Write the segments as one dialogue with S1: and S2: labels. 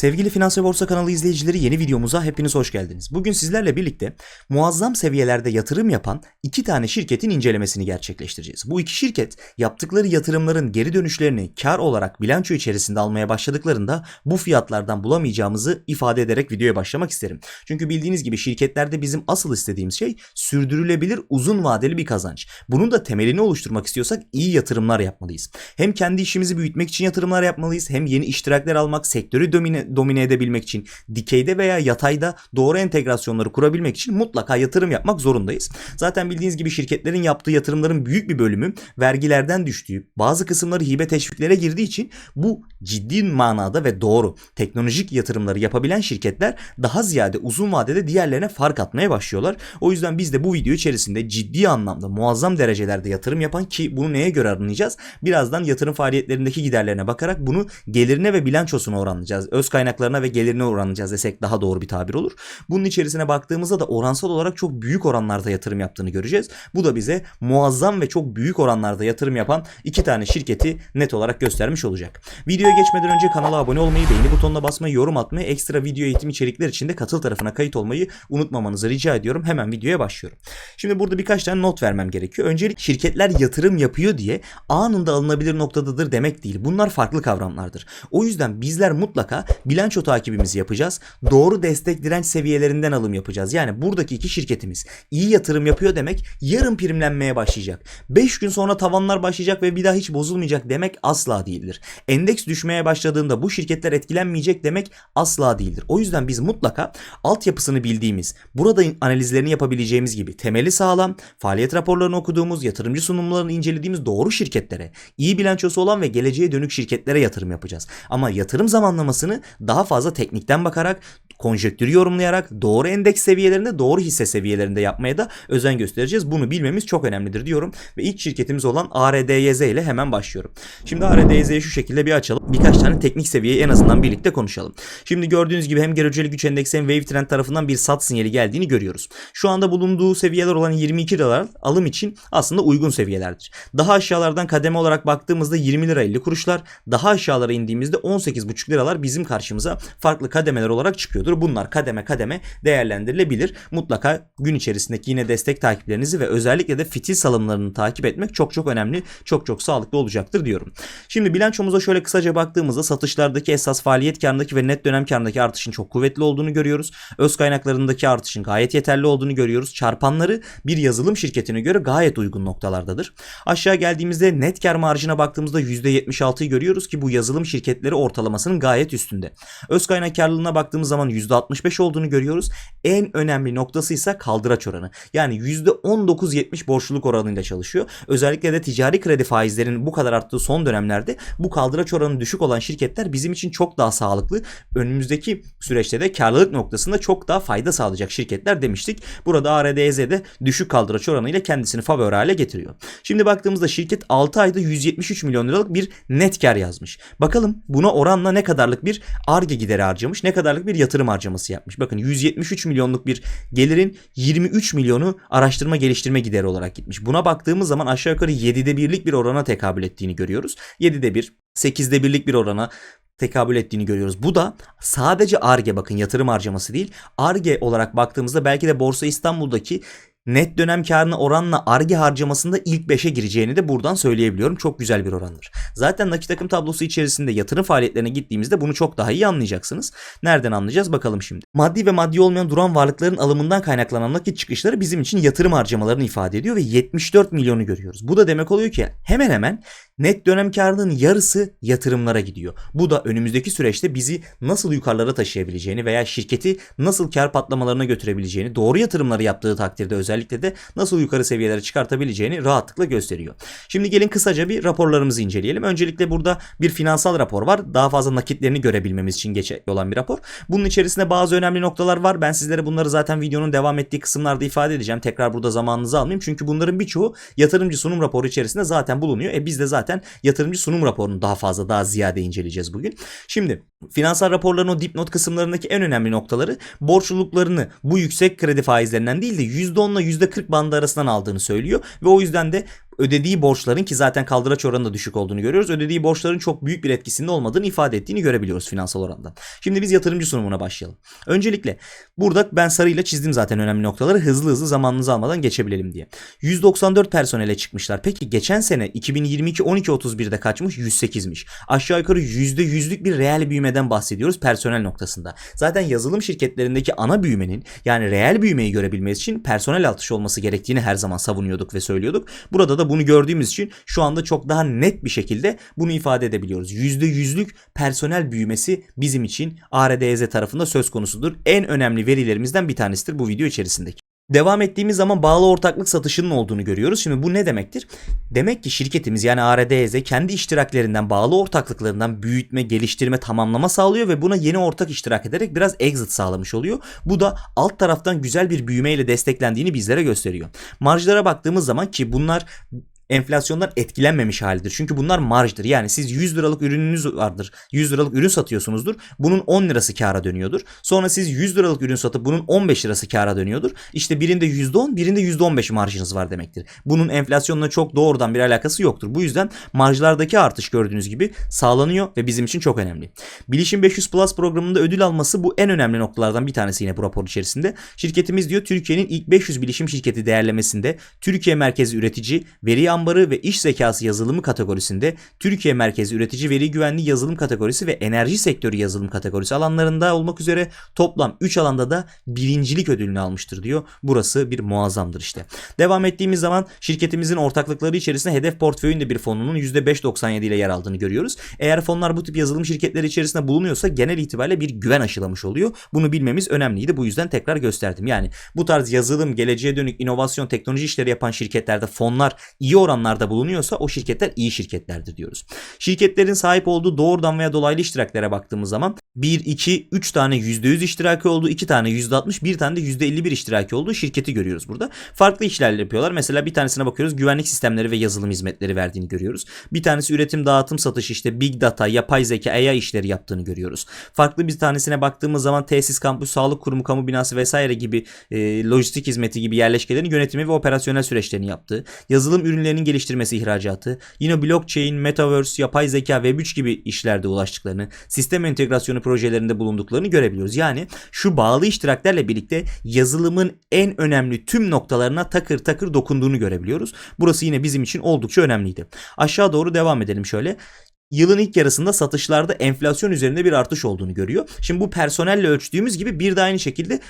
S1: Sevgili Finans ve Borsa kanalı izleyicileri yeni videomuza hepiniz hoş geldiniz. Bugün sizlerle birlikte muazzam seviyelerde yatırım yapan iki tane şirketin incelemesini gerçekleştireceğiz. Bu iki şirket yaptıkları yatırımların geri dönüşlerini kar olarak bilanço içerisinde almaya başladıklarında bu fiyatlardan bulamayacağımızı ifade ederek videoya başlamak isterim. Çünkü bildiğiniz gibi şirketlerde bizim asıl istediğimiz şey sürdürülebilir uzun vadeli bir kazanç. Bunun da temelini oluşturmak istiyorsak iyi yatırımlar yapmalıyız. Hem kendi işimizi büyütmek için yatırımlar yapmalıyız hem yeni iştirakler almak, sektörü domine, domine edebilmek için dikeyde veya yatayda doğru entegrasyonları kurabilmek için mutlaka yatırım yapmak zorundayız. Zaten bildiğiniz gibi şirketlerin yaptığı yatırımların büyük bir bölümü vergilerden düştüğü, bazı kısımları hibe teşviklere girdiği için bu ciddi manada ve doğru teknolojik yatırımları yapabilen şirketler daha ziyade uzun vadede diğerlerine fark atmaya başlıyorlar. O yüzden biz de bu video içerisinde ciddi anlamda muazzam derecelerde yatırım yapan ki bunu neye göre anlayacağız? Birazdan yatırım faaliyetlerindeki giderlerine bakarak bunu gelirine ve bilançosuna oranlayacağız. Öz kaynaklarına ve gelirine oranlayacağız desek daha doğru bir tabir olur. Bunun içerisine baktığımızda da oransal olarak çok büyük oranlarda yatırım yaptığını göreceğiz. Bu da bize muazzam ve çok büyük oranlarda yatırım yapan iki tane şirketi net olarak göstermiş olacak. Videoya geçmeden önce kanala abone olmayı, beğeni butonuna basmayı, yorum atmayı, ekstra video eğitim içerikler için de katıl tarafına kayıt olmayı unutmamanızı rica ediyorum. Hemen videoya başlıyorum. Şimdi burada birkaç tane not vermem gerekiyor. Öncelik şirketler yatırım yapıyor diye anında alınabilir noktadadır demek değil. Bunlar farklı kavramlardır. O yüzden bizler mutlaka bilanço takibimizi yapacağız. Doğru destek direnç seviyelerinden alım yapacağız. Yani buradaki iki şirketimiz iyi yatırım yapıyor demek yarın primlenmeye başlayacak. 5 gün sonra tavanlar başlayacak ve bir daha hiç bozulmayacak demek asla değildir. Endeks düşmeye başladığında bu şirketler etkilenmeyecek demek asla değildir. O yüzden biz mutlaka altyapısını bildiğimiz, burada analizlerini yapabileceğimiz gibi temeli sağlam, faaliyet raporlarını okuduğumuz, yatırımcı sunumlarını incelediğimiz doğru şirketlere, iyi bilançosu olan ve geleceğe dönük şirketlere yatırım yapacağız. Ama yatırım zamanlamasını daha fazla teknikten bakarak, konjektürü yorumlayarak doğru endeks seviyelerinde, doğru hisse seviyelerinde yapmaya da özen göstereceğiz. Bunu bilmemiz çok önemlidir diyorum ve ilk şirketimiz olan ARDYZ ile hemen başlıyorum. Şimdi ARDYZ'yi şu şekilde bir açalım. Birkaç tane teknik seviyeyi en azından birlikte konuşalım. Şimdi gördüğünüz gibi hem göreceli güç endeksi hem Wave Trend tarafından bir sat sinyali geldiğini görüyoruz. Şu anda bulunduğu seviyeler olan 22 liralar alım için aslında uygun seviyelerdir. Daha aşağılardan kademe olarak baktığımızda 20 lira 50 kuruşlar, daha aşağılara indiğimizde 18,5 liralar bizim karşımıza farklı kademeler olarak çıkıyordur. Bunlar kademe kademe değerlendirilebilir. Mutlaka gün içerisindeki yine destek takiplerinizi ve özellikle de fitil salımlarını takip etmek çok çok önemli, çok çok sağlıklı olacaktır diyorum. Şimdi bilançomuza şöyle kısaca baktığımızda satışlardaki esas faaliyet karındaki ve net dönem karındaki artışın çok kuvvetli olduğunu görüyoruz. Öz kaynaklarındaki artışın gayet yeterli olduğunu görüyoruz. Çarpanları bir yazılım şirketine göre gayet uygun noktalardadır. Aşağı geldiğimizde net kar marjına baktığımızda %76'yı görüyoruz ki bu yazılım şirketleri ortalamasının gayet üstünde. Öz kaynak karlılığına baktığımız zaman %65 olduğunu görüyoruz. En önemli noktası ise kaldıraç oranı. Yani %19.70 borçluluk oranıyla çalışıyor. Özellikle de ticari kredi faizlerinin bu kadar arttığı son dönemlerde bu kaldıraç oranı düşük olan şirketler bizim için çok daha sağlıklı. Önümüzdeki süreçte de karlılık noktasında çok daha fayda sağlayacak şirketler demiştik. Burada ARDZ'de düşük kaldıraç oranıyla kendisini favori hale getiriyor. Şimdi baktığımızda şirket 6 ayda 173 milyon liralık bir net kar yazmış. Bakalım buna oranla ne kadarlık bir ARGE gideri harcamış, ne kadarlık bir yatırım harcaması yapmış. Bakın 173 milyonluk bir gelirin 23 milyonu araştırma geliştirme gideri olarak gitmiş. Buna baktığımız zaman aşağı yukarı 7'de birlik bir orana tekabül ettiğini görüyoruz. 7'de 1, 8'de birlik bir orana tekabül ettiğini görüyoruz. Bu da sadece ARGE bakın yatırım harcaması değil. ARGE olarak baktığımızda belki de Borsa İstanbul'daki net dönem karına oranla ARGE harcamasında ilk 5'e gireceğini de buradan söyleyebiliyorum. Çok güzel bir orandır. Zaten nakit akım tablosu içerisinde yatırım faaliyetlerine gittiğimizde bunu çok daha iyi anlayacaksınız. Nereden anlayacağız bakalım şimdi. Maddi ve maddi olmayan duran varlıkların alımından kaynaklanan nakit çıkışları bizim için yatırım harcamalarını ifade ediyor ve 74 milyonu görüyoruz. Bu da demek oluyor ki hemen hemen net dönem karının yarısı yatırımlara gidiyor. Bu da önümüzdeki süreçte bizi nasıl yukarılara taşıyabileceğini veya şirketi nasıl kar patlamalarına götürebileceğini, doğru yatırımları yaptığı takdirde özellikle de nasıl yukarı seviyelere çıkartabileceğini rahatlıkla gösteriyor. Şimdi gelin kısaca bir raporlarımızı inceleyelim. Öncelikle burada bir finansal rapor var. Daha fazla nakitlerini görebilmemiz için geçerli olan bir rapor. Bunun içerisinde bazı önemli noktalar var. Ben sizlere bunları zaten videonun devam ettiği kısımlarda ifade edeceğim. Tekrar burada zamanınızı almayayım. Çünkü bunların birçoğu yatırımcı sunum raporu içerisinde zaten bulunuyor. E biz de zaten yatırımcı sunum raporunu daha fazla daha ziyade inceleyeceğiz bugün. Şimdi finansal raporların o dipnot kısımlarındaki en önemli noktaları borçluluklarını bu yüksek kredi faizlerinden değil de %10 ile %40 bandı arasından aldığını söylüyor ve o yüzden de ödediği borçların ki zaten kaldıraç oranı da düşük olduğunu görüyoruz. Ödediği borçların çok büyük bir etkisinin olmadığını ifade ettiğini görebiliyoruz finansal oranda. Şimdi biz yatırımcı sunumuna başlayalım. Öncelikle burada ben sarıyla çizdim zaten önemli noktaları. Hızlı hızlı zamanınızı almadan geçebilelim diye. 194 personele çıkmışlar. Peki geçen sene 2022 12 31'de kaçmış? 108'miş. Aşağı yukarı %100'lük bir reel büyümeden bahsediyoruz personel noktasında. Zaten yazılım şirketlerindeki ana büyümenin yani reel büyümeyi görebilmesi için personel artışı olması gerektiğini her zaman savunuyorduk ve söylüyorduk. Burada da bunu gördüğümüz için şu anda çok daha net bir şekilde bunu ifade edebiliyoruz. %100'lük personel büyümesi bizim için ARDZ tarafında söz konusudur. En önemli verilerimizden bir tanesidir bu video içerisindeki. Devam ettiğimiz zaman bağlı ortaklık satışının olduğunu görüyoruz. Şimdi bu ne demektir? Demek ki şirketimiz yani ARDZ kendi iştiraklerinden, bağlı ortaklıklarından büyütme, geliştirme, tamamlama sağlıyor ve buna yeni ortak iştirak ederek biraz exit sağlamış oluyor. Bu da alt taraftan güzel bir büyümeyle desteklendiğini bizlere gösteriyor. Marjlara baktığımız zaman ki bunlar enflasyondan etkilenmemiş halidir. Çünkü bunlar marjdır. Yani siz 100 liralık ürününüz vardır. 100 liralık ürün satıyorsunuzdur. Bunun 10 lirası kâra dönüyordur. Sonra siz 100 liralık ürün satıp bunun 15 lirası kâra dönüyordur. İşte birinde %10, birinde %15 marjınız var demektir. Bunun enflasyonla çok doğrudan bir alakası yoktur. Bu yüzden marjlardaki artış gördüğünüz gibi sağlanıyor ve bizim için çok önemli. Bilişim 500 Plus programında ödül alması bu en önemli noktalardan bir tanesi yine bu rapor içerisinde. Şirketimiz diyor Türkiye'nin ilk 500 bilişim şirketi değerlemesinde Türkiye merkezi üretici, veri ambarı ve iş zekası yazılımı kategorisinde Türkiye merkezi üretici veri güvenliği yazılım kategorisi ve enerji sektörü yazılım kategorisi alanlarında olmak üzere toplam 3 alanda da birincilik ödülünü almıştır diyor. Burası bir muazzamdır işte. Devam ettiğimiz zaman şirketimizin ortaklıkları içerisinde hedef portföyünde bir fonunun %5.97 ile yer aldığını görüyoruz. Eğer fonlar bu tip yazılım şirketleri içerisinde bulunuyorsa genel itibariyle bir güven aşılamış oluyor. Bunu bilmemiz önemliydi. Bu yüzden tekrar gösterdim. Yani bu tarz yazılım, geleceğe dönük inovasyon, teknoloji işleri yapan şirketlerde fonlar iyi oranlarda bulunuyorsa o şirketler iyi şirketlerdir diyoruz. Şirketlerin sahip olduğu doğrudan veya dolaylı iştiraklere baktığımız zaman 1, 2, 3 tane %100 iştiraki olduğu, 2 tane %60, 1 tane de %51 iştiraki olduğu şirketi görüyoruz burada. Farklı işler yapıyorlar. Mesela bir tanesine bakıyoruz güvenlik sistemleri ve yazılım hizmetleri verdiğini görüyoruz. Bir tanesi üretim, dağıtım, satış işte big data, yapay zeka, AI işleri yaptığını görüyoruz. Farklı bir tanesine baktığımız zaman tesis, kampüs, sağlık kurumu, kamu binası vesaire gibi e, lojistik hizmeti gibi yerleşkelerin yönetimi ve operasyonel süreçlerini yaptığı, yazılım ürünlerinin geliştirmesi, ihracatı, yine blockchain, metaverse, yapay zeka, web3 gibi işlerde ulaştıklarını, sistem entegrasyonu projelerinde bulunduklarını görebiliyoruz. Yani şu bağlı iştiraklerle birlikte yazılımın en önemli tüm noktalarına takır takır dokunduğunu görebiliyoruz. Burası yine bizim için oldukça önemliydi. Aşağı doğru devam edelim şöyle yılın ilk yarısında satışlarda enflasyon üzerinde bir artış olduğunu görüyor. Şimdi bu personelle ölçtüğümüz gibi bir de aynı şekilde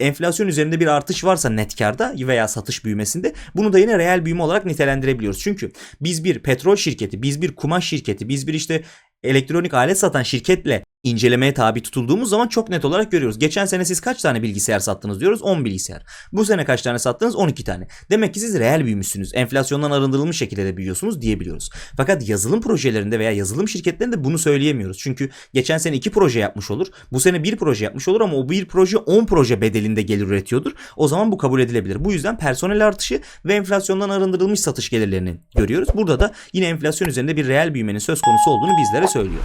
S1: enflasyon üzerinde bir artış varsa net karda veya satış büyümesinde bunu da yine reel büyüme olarak nitelendirebiliyoruz. Çünkü biz bir petrol şirketi, biz bir kumaş şirketi, biz bir işte elektronik alet satan şirketle incelemeye tabi tutulduğumuz zaman çok net olarak görüyoruz. Geçen sene siz kaç tane bilgisayar sattınız diyoruz? 10 bilgisayar. Bu sene kaç tane sattınız? 12 tane. Demek ki siz reel büyümüşsünüz. Enflasyondan arındırılmış şekilde de büyüyorsunuz diyebiliyoruz. Fakat yazılım projelerinde veya yazılım şirketlerinde bunu söyleyemiyoruz. Çünkü geçen sene 2 proje yapmış olur. Bu sene 1 proje yapmış olur ama o bir proje 10 proje bedelinde gelir üretiyordur. O zaman bu kabul edilebilir. Bu yüzden personel artışı ve enflasyondan arındırılmış satış gelirlerini görüyoruz. Burada da yine enflasyon üzerinde bir reel büyümenin söz konusu olduğunu bizlere söylüyor.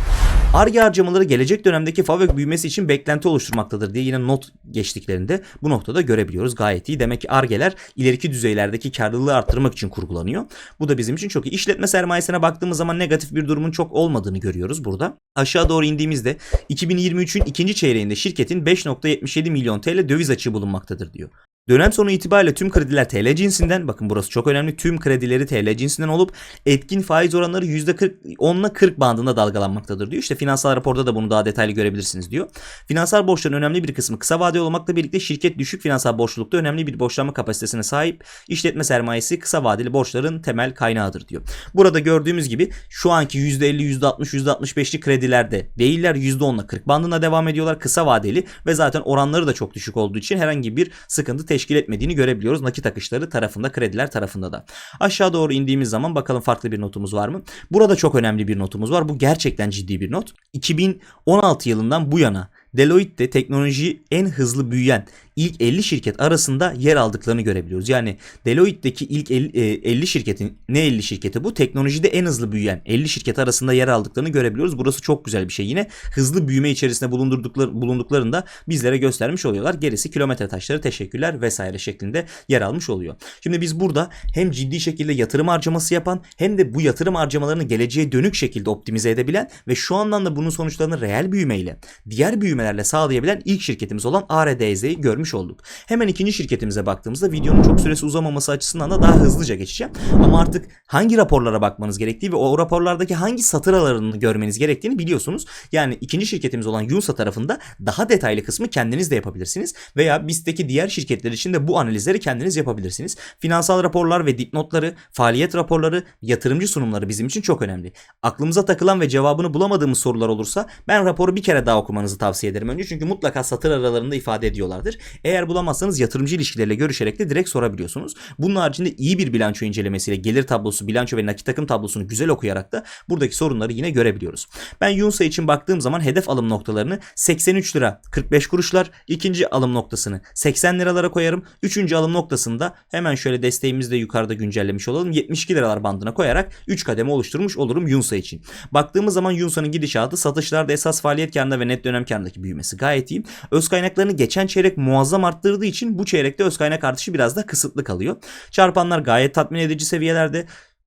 S1: ARGE harcamaları gelecek dönemdeki FAVÖK büyümesi için beklenti oluşturmaktadır diye yine not geçtiklerinde bu noktada görebiliyoruz. Gayet iyi. Demek ki ARGE'ler ileriki düzeylerdeki karlılığı arttırmak için kurgulanıyor. Bu da bizim için çok iyi. İşletme sermayesine baktığımız zaman negatif bir durumun çok olmadığını görüyoruz burada. Aşağı doğru indiğimizde 2023'ün ikinci çeyreğinde şirketin 5.77 milyon TL döviz açığı bulunmaktadır diyor. Dönem sonu itibariyle tüm krediler TL cinsinden bakın burası çok önemli tüm kredileri TL cinsinden olup etkin faiz oranları %40 10 ile 40 bandında dalgalanmaktadır diyor. İşte finansal raporda da bunu daha detaylı görebilirsiniz diyor. Finansal borçların önemli bir kısmı kısa vadeli olmakla birlikte şirket düşük finansal borçlulukta önemli bir borçlanma kapasitesine sahip. İşletme sermayesi kısa vadeli borçların temel kaynağıdır diyor. Burada gördüğümüz gibi şu anki %50, %60, %65'li kredilerde değiller %10 ile 40 bandına devam ediyorlar kısa vadeli ve zaten oranları da çok düşük olduğu için herhangi bir sıkıntı teşkil etmediğini görebiliyoruz. Nakit akışları tarafında, krediler tarafında da. Aşağı doğru indiğimiz zaman bakalım farklı bir notumuz var mı? Burada çok önemli bir notumuz var. Bu gerçekten ciddi bir not. 2016 yılından bu yana Deloitte de teknoloji en hızlı büyüyen ilk 50 şirket arasında yer aldıklarını görebiliyoruz. Yani Deloitte'deki ilk 50, e, 50 şirketin ne 50 şirketi bu? Teknolojide en hızlı büyüyen 50 şirket arasında yer aldıklarını görebiliyoruz. Burası çok güzel bir şey. Yine hızlı büyüme içerisinde bulundurdukları bulunduklarını da bizlere göstermiş oluyorlar. Gerisi kilometre taşları teşekkürler vesaire şeklinde yer almış oluyor. Şimdi biz burada hem ciddi şekilde yatırım harcaması yapan hem de bu yatırım harcamalarını geleceğe dönük şekilde optimize edebilen ve şu andan da bunun sonuçlarını reel büyümeyle diğer büyümelerle sağlayabilen ilk şirketimiz olan ARDZ'yi görmüş olduk. Hemen ikinci şirketimize baktığımızda videonun çok süresi uzamaması açısından da daha hızlıca geçeceğim. Ama artık hangi raporlara bakmanız gerektiği ve o raporlardaki hangi satır aralarını görmeniz gerektiğini biliyorsunuz. Yani ikinci şirketimiz olan Yunsa tarafında daha detaylı kısmı kendiniz de yapabilirsiniz. Veya BIST'teki diğer şirketler için de bu analizleri kendiniz yapabilirsiniz. Finansal raporlar ve dipnotları, faaliyet raporları, yatırımcı sunumları bizim için çok önemli. Aklımıza takılan ve cevabını bulamadığımız sorular olursa ben raporu bir kere daha okumanızı tavsiye ederim önce. Çünkü mutlaka satır aralarında ifade ediyorlardır. Eğer bulamazsanız yatırımcı ilişkileriyle görüşerek de direkt sorabiliyorsunuz. Bunun haricinde iyi bir bilanço incelemesiyle gelir tablosu, bilanço ve nakit akım tablosunu güzel okuyarak da buradaki sorunları yine görebiliyoruz. Ben Yunsa için baktığım zaman hedef alım noktalarını 83 lira 45 kuruşlar, ikinci alım noktasını 80 liralara koyarım. Üçüncü alım noktasında hemen şöyle desteğimizi de yukarıda güncellemiş olalım. 72 liralar bandına koyarak 3 kademe oluşturmuş olurum Yunsa için. Baktığımız zaman Yunsa'nın gidişatı satışlarda esas faaliyet karında ve net dönem karındaki büyümesi gayet iyi. Öz kaynaklarını geçen çeyrek muazzam arttırdığı için bu çeyrekte öz kaynak artışı biraz da kısıtlı kalıyor. Çarpanlar gayet tatmin edici seviyelerde.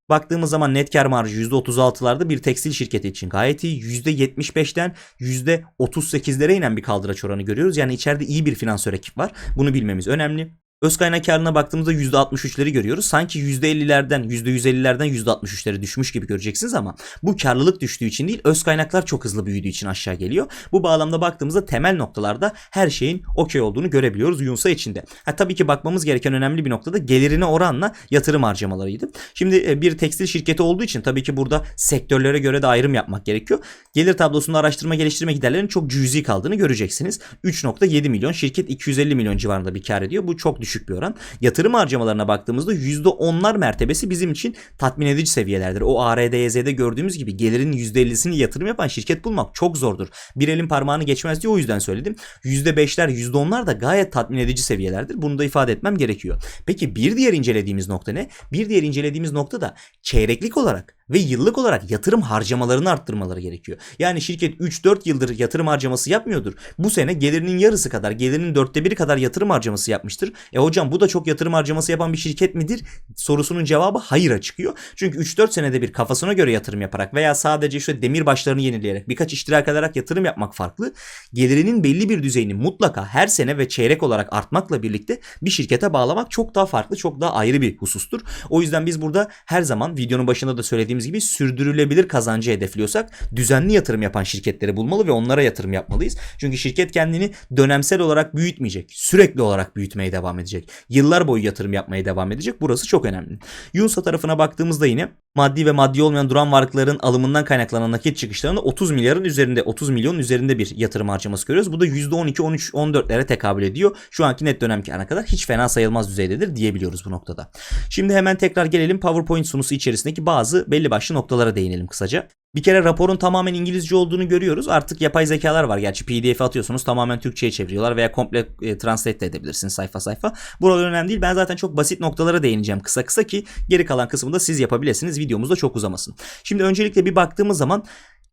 S1: Baktığımız zaman net kar marjı %36'larda bir tekstil şirketi için gayet iyi. %75'ten %38'lere inen bir kaldıraç oranı görüyoruz. Yani içeride iyi bir finansör ekip var. Bunu bilmemiz önemli. Öz kaynak karına baktığımızda %63'leri görüyoruz. Sanki %50'lerden, %150'lerden %63'lere düşmüş gibi göreceksiniz ama bu karlılık düştüğü için değil, öz kaynaklar çok hızlı büyüdüğü için aşağı geliyor. Bu bağlamda baktığımızda temel noktalarda her şeyin okey olduğunu görebiliyoruz Yunsa içinde. Ha, tabii ki bakmamız gereken önemli bir noktada gelirine oranla yatırım harcamalarıydı. Şimdi e, bir tekstil şirketi olduğu için tabii ki burada sektörlere göre de ayrım yapmak gerekiyor. Gelir tablosunda araştırma geliştirme giderlerinin çok cüzi kaldığını göreceksiniz. 3.7 milyon şirket 250 milyon civarında bir kar ediyor. Bu çok düşük bir oran. Yatırım harcamalarına baktığımızda %10'lar mertebesi bizim için tatmin edici seviyelerdir. O ARDYZ'de gördüğümüz gibi gelirin %50'sini yatırım yapan şirket bulmak çok zordur. Bir elin parmağını geçmez diye o yüzden söyledim. %5'ler %10'lar da gayet tatmin edici seviyelerdir. Bunu da ifade etmem gerekiyor. Peki bir diğer incelediğimiz nokta ne? Bir diğer incelediğimiz nokta da çeyreklik olarak ve yıllık olarak yatırım harcamalarını arttırmaları gerekiyor. Yani şirket 3-4 yıldır yatırım harcaması yapmıyordur. Bu sene gelirinin yarısı kadar, gelirinin dörtte biri kadar yatırım harcaması yapmıştır. E hocam bu da çok yatırım harcaması yapan bir şirket midir? Sorusunun cevabı hayır çıkıyor. Çünkü 3-4 senede bir kafasına göre yatırım yaparak veya sadece işte demir başlarını yenileyerek birkaç iştirak ederek yatırım yapmak farklı. Gelirinin belli bir düzeyini mutlaka her sene ve çeyrek olarak artmakla birlikte bir şirkete bağlamak çok daha farklı, çok daha ayrı bir husustur. O yüzden biz burada her zaman videonun başında da söylediğimiz gibi sürdürülebilir kazancı hedefliyorsak düzenli yatırım yapan şirketleri bulmalı ve onlara yatırım yapmalıyız. Çünkü şirket kendini dönemsel olarak büyütmeyecek. Sürekli olarak büyütmeye devam edecek. Yıllar boyu yatırım yapmaya devam edecek. Burası çok önemli. Yunsa tarafına baktığımızda yine maddi ve maddi olmayan duran varlıkların alımından kaynaklanan nakit çıkışlarında 30 milyarın üzerinde 30 milyon üzerinde bir yatırım harcaması görüyoruz. Bu da %12, 13, 14'lere tekabül ediyor. Şu anki net dönem karına kadar hiç fena sayılmaz düzeydedir diyebiliyoruz bu noktada. Şimdi hemen tekrar gelelim PowerPoint sunusu içerisindeki bazı belli başlı noktalara değinelim kısaca. Bir kere raporun tamamen İngilizce olduğunu görüyoruz. Artık yapay zekalar var. Gerçi PDF atıyorsunuz tamamen Türkçe'ye çeviriyorlar veya komple e, translate de edebilirsiniz sayfa sayfa. Buralar önemli değil. Ben zaten çok basit noktalara değineceğim kısa kısa ki geri kalan kısmını da siz yapabilirsiniz. Videomuz da çok uzamasın. Şimdi öncelikle bir baktığımız zaman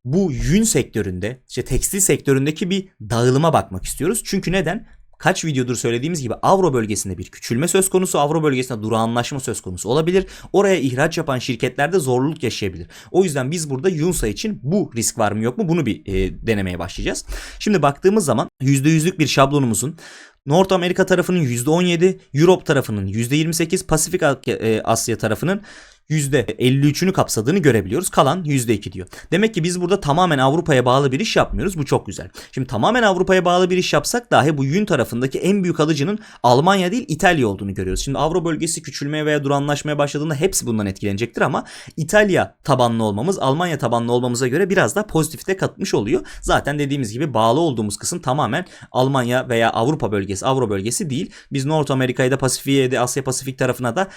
S1: bu yün sektöründe, işte tekstil sektöründeki bir dağılıma bakmak istiyoruz. Çünkü neden? Kaç videodur söylediğimiz gibi Avro bölgesinde bir küçülme söz konusu, Avro bölgesinde durağanlaşma söz konusu olabilir. Oraya ihraç yapan şirketlerde zorluk yaşayabilir. O yüzden biz burada Yunsa için bu risk var mı yok mu bunu bir e, denemeye başlayacağız. Şimdi baktığımız zaman %100'lük bir şablonumuzun North Amerika tarafının %17, Europe tarafının %28, Pasifik e, Asya tarafının %53'ünü kapsadığını görebiliyoruz. Kalan %2 diyor. Demek ki biz burada tamamen Avrupa'ya bağlı bir iş yapmıyoruz. Bu çok güzel. Şimdi tamamen Avrupa'ya bağlı bir iş yapsak dahi bu yün tarafındaki en büyük alıcının Almanya değil İtalya olduğunu görüyoruz. Şimdi Avro bölgesi küçülmeye veya duranlaşmaya başladığında hepsi bundan etkilenecektir ama İtalya tabanlı olmamız Almanya tabanlı olmamıza göre biraz daha pozitifte katmış oluyor. Zaten dediğimiz gibi bağlı olduğumuz kısım tamamen Almanya veya Avrupa bölgesi, Avro bölgesi değil. Biz North Amerika'ya da Pasifik'e de Asya Pasifik tarafına da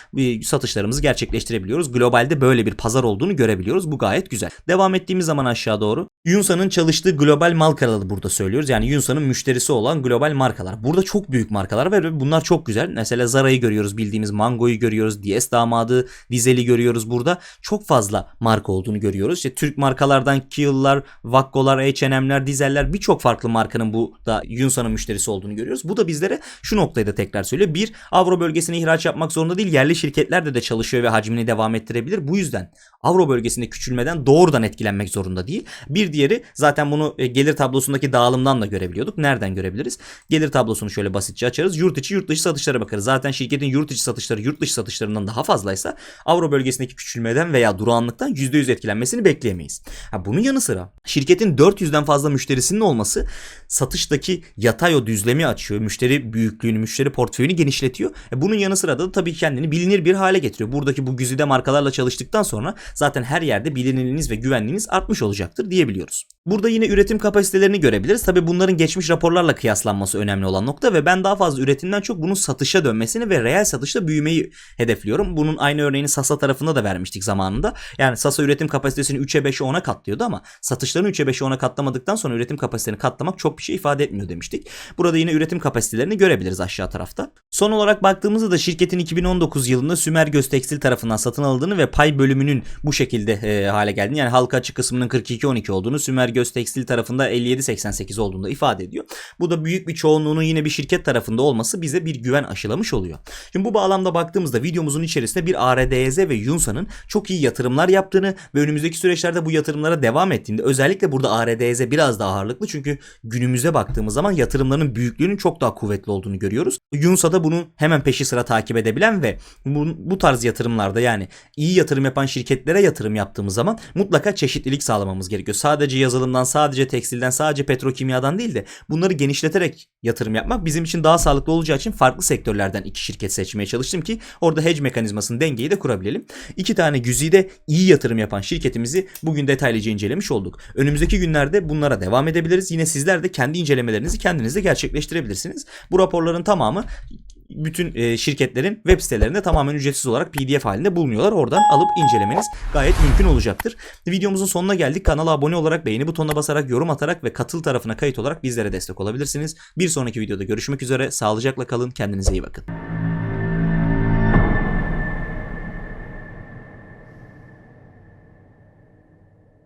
S1: satışlarımızı gerçekleştirebiliyoruz görebiliyoruz. Globalde böyle bir pazar olduğunu görebiliyoruz. Bu gayet güzel. Devam ettiğimiz zaman aşağı doğru Yunsa'nın çalıştığı global markaları burada söylüyoruz. Yani Yunsa'nın müşterisi olan global markalar. Burada çok büyük markalar var ve bunlar çok güzel. Mesela Zara'yı görüyoruz, bildiğimiz Mango'yu görüyoruz, DS damadı, Dizel'i görüyoruz burada. Çok fazla marka olduğunu görüyoruz. İşte Türk markalardan Kiyıllar, Vakkolar, H&M'ler, Dizel'ler birçok farklı markanın bu da Yunsa'nın müşterisi olduğunu görüyoruz. Bu da bizlere şu noktayı da tekrar söylüyor. Bir, Avro bölgesine ihraç yapmak zorunda değil. Yerli şirketler de de çalışıyor ve hacmini devam ettirebilir. Bu yüzden Avro bölgesinde küçülmeden doğrudan etkilenmek zorunda değil. Bir diğeri zaten bunu e, gelir tablosundaki dağılımdan da görebiliyorduk. Nereden görebiliriz? Gelir tablosunu şöyle basitçe açarız. Yurt içi yurt dışı satışlara bakarız. Zaten şirketin yurt içi satışları yurt dışı satışlarından daha fazlaysa Avro bölgesindeki küçülmeden veya durağanlıktan %100 etkilenmesini bekleyemeyiz. Ha, bunun yanı sıra şirketin 400'den fazla müşterisinin olması satıştaki yatay o düzlemi açıyor. Müşteri büyüklüğünü, müşteri portföyünü genişletiyor. E, bunun yanı sıra da tabii kendini bilinir bir hale getiriyor. Buradaki bu güzide markalarla çalıştıktan sonra zaten her yerde bilinirliğiniz ve güvenliğiniz artmış olacaktır diyebiliyoruz. Burada yine üretim kapasitelerini görebiliriz. Tabii bunların geçmiş raporlarla kıyaslanması önemli olan nokta ve ben daha fazla üretimden çok bunun satışa dönmesini ve reel satışta büyümeyi hedefliyorum. Bunun aynı örneğini Sasa tarafında da vermiştik zamanında. Yani Sasa üretim kapasitesini 3'e 5'e 10'a katlıyordu ama satışlarını 3'e 5'e 10'a katlamadıktan sonra üretim kapasitesini katlamak çok bir şey ifade etmiyor demiştik. Burada yine üretim kapasitelerini görebiliriz aşağı tarafta. Son olarak baktığımızda da şirketin 2019 yılında Sümer Göz Tekstil tarafından satın alındığını ve pay bölümünün bu şekilde e, hale geldiğini yani halka açık kısmının 42-12 olduğunu Sümer Göz Tekstil tarafında 57-88 olduğunu da ifade ediyor. Bu da büyük bir çoğunluğunun yine bir şirket tarafında olması bize bir güven aşılamış oluyor. Şimdi bu bağlamda baktığımızda videomuzun içerisinde bir ARDZ ve Yunsa'nın çok iyi yatırımlar yaptığını ve önümüzdeki süreçlerde bu yatırımlara devam ettiğinde özellikle burada ARDZ biraz daha ağırlıklı çünkü günümüze baktığımız zaman yatırımların büyüklüğünün çok daha kuvvetli olduğunu görüyoruz. Yunsa da bunu hemen peşi sıra takip edebilen ve bu, bu tarz yatırımlarda yani iyi yatırım yapan şirketlere yatırım yaptığımız zaman mutlaka çeşitlilik sağlamamız gerekiyor. Sadece yazılımdan, sadece tekstilden, sadece petrokimyadan değil de bunları genişleterek yatırım yapmak bizim için daha sağlıklı olacağı için farklı sektörlerden iki şirket seçmeye çalıştım ki orada hedge mekanizmasının dengeyi de kurabilelim. İki tane güzide iyi yatırım yapan şirketimizi bugün detaylıca incelemiş olduk. Önümüzdeki günlerde bunlara devam edebiliriz. Yine sizler de kendi incelemelerinizi kendiniz de gerçekleştirebilirsiniz. Bu raporların tamamı bütün e, şirketlerin web sitelerinde tamamen ücretsiz olarak PDF halinde bulunuyorlar. Oradan alıp incelemeniz gayet mümkün olacaktır. Videomuzun sonuna geldik. Kanala abone olarak, beğeni butonuna basarak, yorum atarak ve katıl tarafına kayıt olarak bizlere destek olabilirsiniz. Bir sonraki videoda görüşmek üzere. Sağlıcakla kalın. Kendinize iyi bakın.